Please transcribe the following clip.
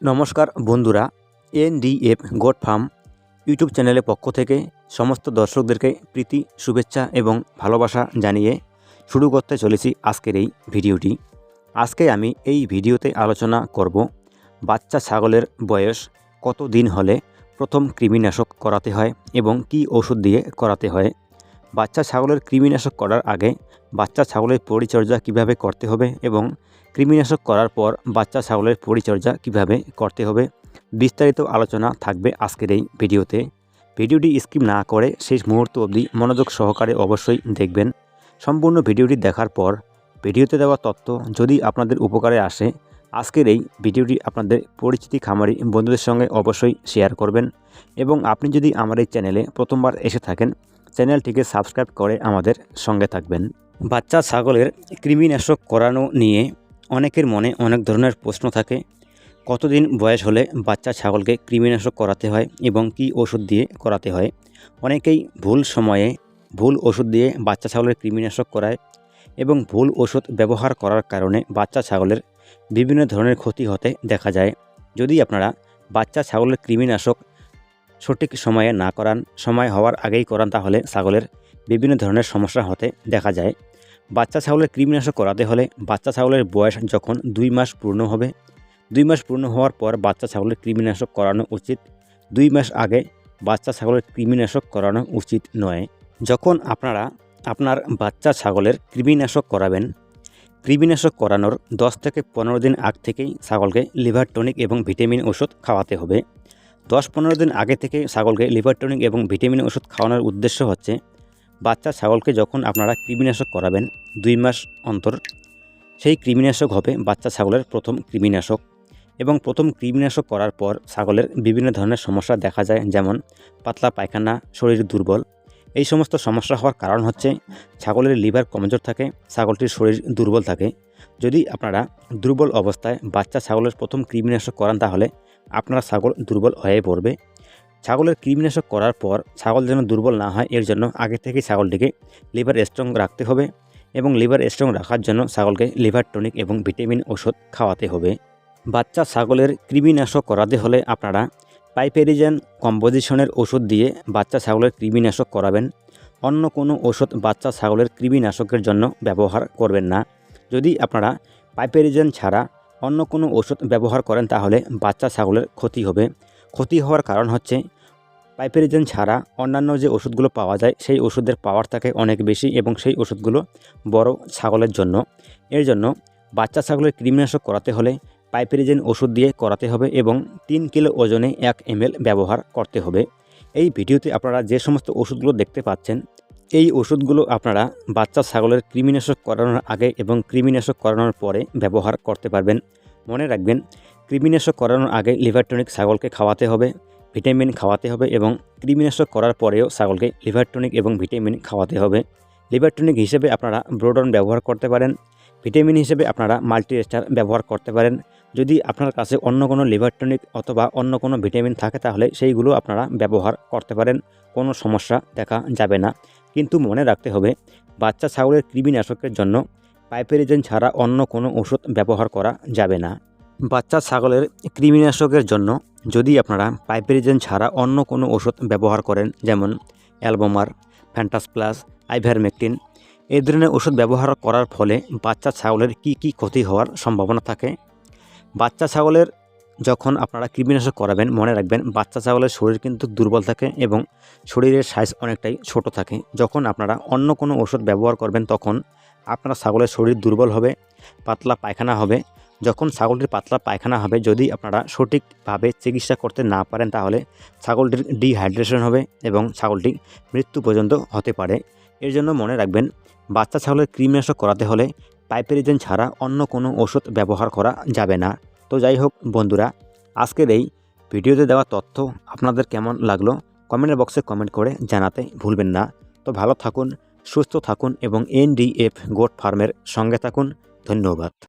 নমস্কার বন্ধুরা, NDF goat farm YouTube চ্যানেলের পক্ষ থেকে সমস্ত দর্শকদেরকে প্রীতি, শুভেচ্ছা এবং ভালোবাসা জানিয়ে শুরু করতে চলেছি আজকের এই ভিডিওটি। আজকে আমি এই ভিডিওতে আলোচনা করব, বাচ্চা ছাগলের বয়স কত দিন হলে প্রথম কৃমিনাশক করাতে হয় এবং কি ওষুধ দিয়ে করাতে হয়। বাচ্চা ছাগলের কৃমিনাশক করার আগে বাচ্চা ছাগলের পরিচর্যা কীভাবে করতে হবে এবং কৃমিনাশক করার পর বাচ্চা ছাগলের পরিচর্যা কীভাবে করতে হবে বিস্তারিত আলোচনা থাকবে আজকের এই ভিডিওতে। ভিডিওটি স্কিপ না করে শেষ মুহূর্ত অবধি মনোযোগ সহকারে অবশ্যই দেখবেন। সম্পূর্ণ ভিডিওটি দেখার পর ভিডিওতে দেওয়া তথ্য যদি আপনাদের উপকারে আসে, আজকের এই ভিডিওটি আপনাদের পরিচিতি খামারি বন্ধুদের সঙ্গে অবশ্যই শেয়ার করবেন। এবং আপনি যদি আমার এই চ্যানেলে প্রথমবার এসে থাকেন, চ্যানেলটিকে সাবস্ক্রাইব করে আমাদের সঙ্গে থাকবেন। বাচ্চা ছাগলের কৃমিনাশক করানো নিয়ে অনেকের মনে অনেক ধরনের প্রশ্ন থাকে। কতদিন বয়স হলে বাচ্চা ছাগলকে কৃমিনাশক করাতে হয় এবং কি ওষুধ দিয়ে করাতে হয়? অনেকেই ভুল সময়ে ভুল ওষুধ দিয়ে বাচ্চা ছাগলের কৃমিনাশক করায় এবং ভুল ওষুধ ব্যবহার করার কারণে বাচ্চা ছাগলের বিভিন্ন ধরনের ক্ষতি হতে দেখা যায়। যদি আপনারা বাচ্চা ছাগলের কৃমিনাশক সঠিক সময়ে না করান, সময় হওয়ার আগেই করান তাহলে ছাগলের বিভিন্ন ধরনের সমস্যা হতে দেখা যায়। বাচ্চা ছাগলের কৃমিনাশক করাতে হলে বাচ্চা ছাগলের বয়স যখন দুই মাস পূর্ণ হবে, দুই মাস পূর্ণ হওয়ার পর বাচ্চা ছাগলের কৃমিনাশক করানো উচিত। দুই মাস আগে বাচ্চা ছাগলের কৃমিনাশক করানো উচিত নয়। যখন আপনারা আপনার বাচ্চা ছাগলের কৃমিনাশক করাবেন, কৃমিনাশক করানোর দশ থেকে পনেরো দিন আগ থেকেই ছাগলকে লিভার টনিক এবং ভিটামিন ওষুধ খাওয়াতে হবে। দশ পনেরো দিন আগে থেকে ছাগলকে লিভার টনিক এবং ভিটামিন ওষুধ খাওয়ানোর উদ্দেশ্য হচ্ছে, বাচ্চা ছাগলকে যখন আপনারা কৃমিনাশক করাবেন দুই মাস অন্তর, সেই কৃমিনাশক হবে বাচ্চা ছাগলের প্রথম কৃমিনাশক। এবং প্রথম কৃমিনাশক করার পর ছাগলের বিভিন্ন ধরনের সমস্যা দেখা যায়, যেমন পাতলা পায়খানা, শরীর দুর্বল। এই সমস্ত সমস্যা হওয়ার কারণ হচ্ছে ছাগলের লিভার কমজোর থাকে, ছাগলটির শরীর দুর্বল থাকে। যদি আপনারা দুর্বল অবস্থায় বাচ্চা ছাগলের প্রথম কৃমিনাশক করান তাহলে আপনার ছাগল দুর্বল হয়ে পড়বে। ছাগলের কৃমিনাশক করার পর ছাগল যেন দুর্বল না হয়, এর জন্য আগে থেকে ছাগলটিকে লিভার স্ট্রং রাখতে হবে এবং লিভার স্ট্রং রাখার জন্য ছাগলকে লিভার টনিক এবং ভিটামিন ওষুধ খাওয়াতে হবে। বাচ্চা ছাগলের কৃমিনাশক করাতে হলে আপনারা পাইপেরিজেন কম্পোজিশনের ওষুধ দিয়ে বাচ্চা ছাগলের কৃমিনাশক করাবেন। অন্য কোনো ওষুধ বাচ্চা ছাগলের কৃমিনাশকের জন্য ব্যবহার করবেন না। যদি আপনারা পাইপেরিজেন ছাড়া অন্য কোনো ওষুধ ব্যবহার করেন, তাহলে বাচ্চা ছাগলের ক্ষতি হবে। ক্ষতি হওয়ার কারণ হচ্ছে, পাইপেরিজেন ছাড়া অন্যান্য যে ওষুধগুলো পাওয়া যায়, সেই ওষুধের পাওয়ার থাকে অনেক বেশি এবং সেই ওষুধগুলো বড় ছাগলের জন্য। এর জন্য বাচ্চা ছাগলের কৃমিনাশক করাতে হলে পাইপেরিজেন ওষুধ দিয়ে করাতে হবে এবং তিন কিলো ওজনে এক এম ব্যবহার করতে হবে। এই ভিডিওতে আপনারা যে সমস্ত ওষুধগুলো দেখতে পাচ্ছেন এই ওষুধগুলো আপনারা বাচ্চা ছাগলের কৃমিনাশক করানোর আগে এবং কৃমিনাশক করানোর পরে ব্যবহার করতে পারবেন। মনে রাখবেন, কৃমিনাশক করানোর আগে লিভার টনিক ছাগলকে খাওয়াতে হবে, ভিটামিন খাওয়াতে হবে এবং কৃমিনাশক করার পরেও ছাগলকে লিভার টনিক এবং ভিটামিন খাওয়াতে হবে। লিভার টনিক হিসেবে আপনারা ব্রোডন ব্যবহার করতে পারেন, ভিটামিন হিসেবে আপনারা মাল্টি স্টার ব্যবহার করতে পারেন। যদি আপনার কাছে অন্য কোনো লিভার টনিক অথবা অন্য কোনো ভিটামিন থাকে তাহলে সেইগুলো আপনারা ব্যবহার করতে পারেন, কোনো সমস্যা দেখা যাবে না। কিন্তু মনে রাখতে হবে, বাচ্চা ছাগলের কৃমিনাশকের জন্য পাইপেরিজেন ছাড়া অন্য কোনো ওষুধ ব্যবহার করা যাবে না। বাচ্চা ছাগলের কৃমিনাশকের জন্য যদি আপনারা পাইপেরিজেন ছাড়া অন্য কোনো ওষুধ ব্যবহার করেন, যেমন অ্যালবোমার ফ্যান্টাস প্লাস আইভারমেকটিন এই ধরনের ওষুধ ব্যবহার করার ফলে বাচ্চা ছাগলের কি কি ক্ষতি হওয়ার সম্ভাবনা থাকে? বাচ্চা ছাগলের যখন আপনারা কৃমিনাশক করাবেন, মনে রাখবেন বাচ্চা ছাগলের শরীর কিন্তু দুর্বল থাকে এবং শরীরের সাইজ অনেকটাই ছোট থাকে। যখন আপনারা অন্য কোনো ওষুধ ব্যবহার করবেন, তখন আপনার ছাগলের শরীর দুর্বল হবে, পাতলা পায়খানা হবে। যখন ছাগলটির পাতলা পায়খানা হবে, যদি আপনারা সঠিকভাবে চিকিৎসা করতে না পারেন, তাহলে ছাগলটির ডিহাইড্রেশন হবে এবং ছাগলটি মৃত্যু পর্যন্ত হতে পারে। এর জন্য মনে রাখবেন, বাচ্চা ছাগলের কৃমিনাশক করাতে হলে পাইপেরিজেন ছাড়া অন্য কোনো ওষুধ ব্যবহার করা যাবে না। তো যাই হোক বন্ধুরা, আজকের এই ভিডিওতে দেওয়া তথ্য আপনাদের কেমন লাগল কমেন্ট বক্সে কমেন্ট করে জানাতে ভুলবেন না। তো ভালো থাকুন, সুস্থ থাকুন এবং এনডিএফ গোট ফার্মের সঙ্গে থাকুন। ধন্যবাদ।